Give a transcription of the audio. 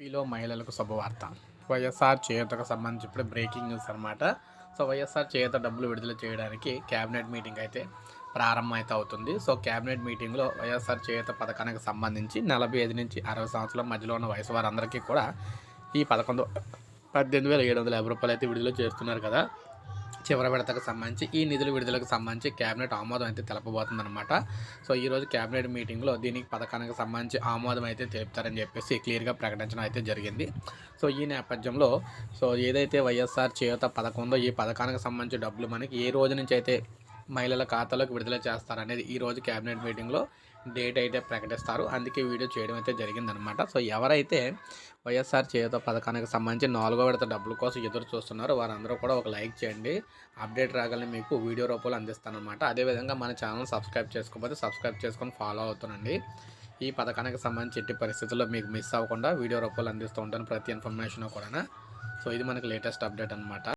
ఏపీలో మహిళలకు శుభవార్త. వైఎస్ఆర్ చేయూతకు సంబంధించి ఇప్పుడు బ్రేకింగ్ న్యూస్ అనమాట సో వైఎస్ఆర్ చేయూత డబ్బులు విడుదల చేయడానికి క్యాబినెట్ మీటింగ్ అయితే ప్రారంభం అయితే అవుతుంది సో క్యాబినెట్ మీటింగ్లో వైఎస్ఆర్ చేయూత పథకానికి సంబంధించి నలభై ఐదు నుంచి అరవై సంవత్సరాల మధ్యలో ఉన్న వయసు వారందరికీ కూడా ఈ పదకొండు పద్దెనిమిది వేల ఏడు వందల యాభై రూపాయలు అయితే విడుదల చేస్తున్నారు కదా. చివరి విడతకు సంబంధించి ఈ నిధుల విడుదలకు సంబంధించి కేబినెట్ ఆమోదం అయితే తెలపబోతుంది అనమాట సో ఈ రోజు కేబినెట్ మీటింగ్లో దీనికి పథకానికి సంబంధించి ఆమోదం అయితే తెలుపుతారని చెప్పేసి క్లియర్గా ప్రకటించడం అయితే జరిగింది. సో ఈ నేపథ్యంలో సో ఏదైతే వైఎస్ఆర్ చేయూత పథకం ఉందో ఈ పథకానికి సంబంధించి డబ్బులు మనకి ఏ రోజు నుంచి అయితే మహిళల ఖాతాలోకి విడుదల చేస్తారనేది ఈ రోజు క్యాబినెట్ మీటింగ్లో డేట్ అయితే ప్రకటిస్తారు. అందుకే వీడియో చేయడం అయితే జరిగిందనమాట. సో ఎవరైతే వైఎస్ఆర్ చేత పథకానికి సంబంధించి నాలుగో విడత డబ్బుల కోసం ఎదురు చూస్తున్నారో వారందరూ కూడా ఒక లైక్ చేయండి. అప్డేట్ రాగానే మీకు వీడియో రూపంలో అందిస్తానమాట అదేవిధంగా మన ఛానల్ సబ్స్క్రైబ్ చేసుకోకపోతే సబ్స్క్రైబ్ చేసుకొని ఫాలో అవుతానండి ఈ పథకానికి సంబంధించి ఎట్టి పరిస్థితుల్లో మీకు మిస్ అవ్వకుండా వీడియో రూపంలో అందిస్తూ ఉంటాను ప్రతి ఇన్ఫర్మేషన్ కూడా సో ఇది మనకి లేటెస్ట్ అప్డేట్ అనమాట